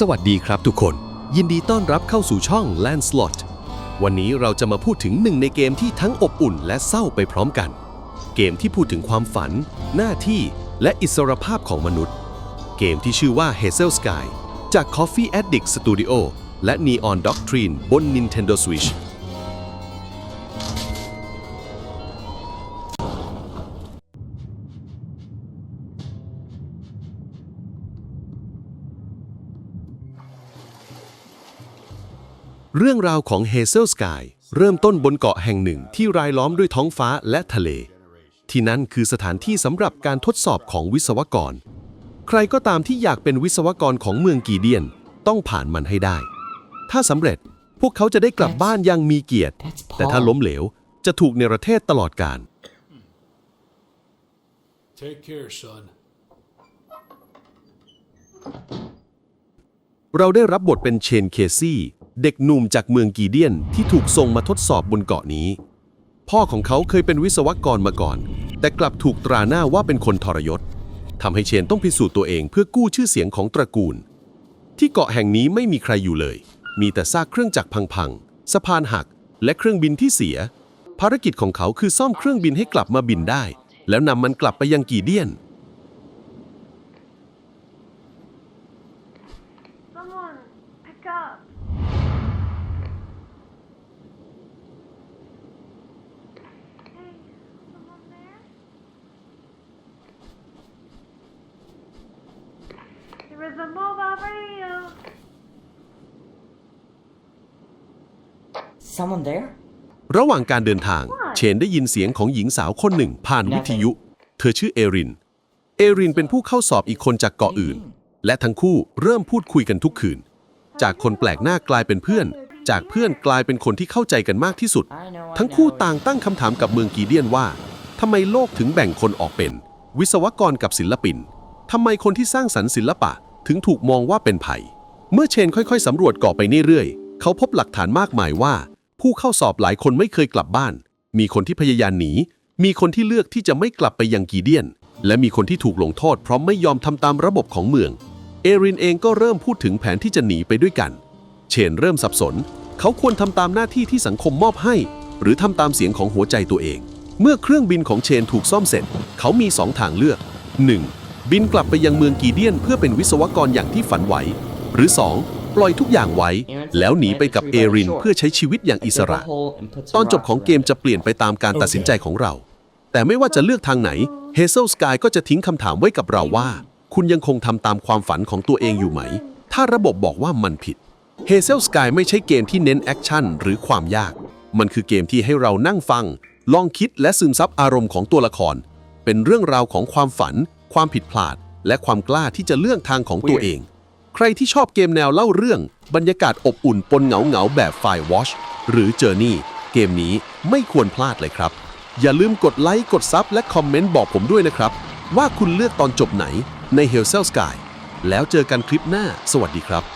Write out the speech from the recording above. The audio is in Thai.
สวัสดีครับทุกคน ยินดีต้อนรับเข้าสู่ช่อง Landslot วันนี้เราจะมาพูดถึงหนึ่งในเกมที่ทั้งอบอุ่นและเศร้าไปพร้อมกัน เกมที่พูดถึงความฝัน หน้าที่และอิสรภาพของมนุษย์ เกมที่ชื่อว่า Hazel Sky จาก Coffee Addict Studio และ Neon Doctrine บน Nintendo Switch เรื่องราวของ Hazel Sky เริ่มต้นบนเกาะแห่งหนึ่งที่รายล้อมด้วยท้องฟ้าและทะเล ที่นั่นคือสถานที่สำหรับการทดสอบของวิศวกร ใครก็ตามที่อยากเป็นวิศวกรของเมืองกีเดียน ต้องผ่านมันให้ได้ ถ้าสำเร็จพวกเขาจะได้กลับบ้านอยังมีเกียรติ That's แต่ถ้า Paul. ล้มเหลวจะถูกเนรเทศตลอดกาล Take care, son. เราได้รับบทเป็นเชนเคซี่ เด็กหนุ่มจากเมืองกีเดียนที่ถูกส่งมาทดสอบบนเกาะนี้ พ่อของเขาเคยเป็นวิศวกรมาก่อน แต่กลับถูกตราหน้าว่าเป็นคนทรยศทำให้เชนต้องพิสูจน์ตัวเองเพื่อกู้ชื่อเสียงของตระกูล ที่เกาะแห่งนี้ไม่มีใครอยู่เลย มีแต่ซากเครื่องจักรพังๆสะพานหัก และเครื่องบินที่เสีย ภารกิจของเขาคือซ่อมเครื่องบินให้กลับมาบินได้ แล้วนำมันกลับไปยังกีเดียน Someone, pick up. Hey, someone there? There is a mobile radio. Someone there? ระหว่างการเดินทาง เชนได้ยินเสียงของหญิงสาวคนหนึ่ง ผ่านวิทยุ เธอชื่อเอริน เอรินเป็นผู้เข้าสอบอีกคนจากเกาะอื่น และทั้งคู่เริ่มพูดคุยกันทุกคืน จากคนแปลกหน้ากลายเป็นเพื่อน จากเพื่อนกลายเป็นคนที่เข้าใจกันมากที่สุด I know, I ทั้งคู่ know. ต่างตั้งคำถามกับเมืองกีเดียนว่าทำไมโลกถึงแบ่งคนออกเป็น วิศวกรกับศิลปินทำไมคนที่สร้างสรรค์ศิลปะ ถึงถูกมองว่าเป็นภัย เมื่อเชนค่อยๆสำรวจกาะไปเรื่อยๆ เขาพบหลักฐานมากมายว่า ผู้เข้าสอบหลายคนไม่เคยกลับบ้าน มีคนที่พยายามหนี มีคนที่เลือกที่จะไม่กลับไปยังกีเดียน และมีคนที่ถูกลงโทษเพราะไม่ยอมทำตามระบบของเมือง เอรินเองก็เริ่มพูดถึงแผนที่จะหนีไปด้วยกัน เชนเริ่มสับสน เขาควรทำตามหน้าที่ที่สังคมมอบให้ หรือทำตามเสียงของหัวใจตัวเอง เมื่อเครื่องบินของเชนถูกซ่อมเสร็จ เขามีสองทางเลือก 1. บินกลับไปยังเมืองกีเดียนเพื่อเป็นวิศวกรอย่างที่ฝันไหวหรือ 2. ปล่อยทุกอย่างไว้ แล้วหนีไปกับเอรินเพื่อใช้ชีวิตอย่างอิสระ ตอนจบของเกมจะเปลี่ยนไปตามการตัดสินใจของเรา แต่ไม่ว่าจะเลือกทางไหน Hazel Sky ก็จะทิ้งคำถามไว้กับเราว่า คุณยังคงทำตามความฝันของตัวเองอยู่ไหม ถ้าระบบบอกว่ามันผิด Hazel Sky ไม่ใช่เกมที่เน้นแอคชั่นหรือความยาก มันคือเกมที่ให้เรานั่งฟัง ลองคิดและซึมซับอารมณ์ของตัวละคร เป็นเรื่องราวของความฝันความผิดพลาด และความกล้าที่จะเลือกทางของตัวเอง ใครที่ชอบเกมแนวเล่าเรื่อง บรรยากาศอบอุ่นปนเหงาเหงาๆแบบ Firewatch หรือ Journey เกมนี้ไม่ควรพลาดเลยครับ อย่าลืมกดไลค์กดซับและคอมเมนต์บอกผมด้วยนะครับ ว่าคุณเลือกตอนจบไหนใน h e l l Sky แล้วเจอกันคลิปหน้า สวัสดีครับ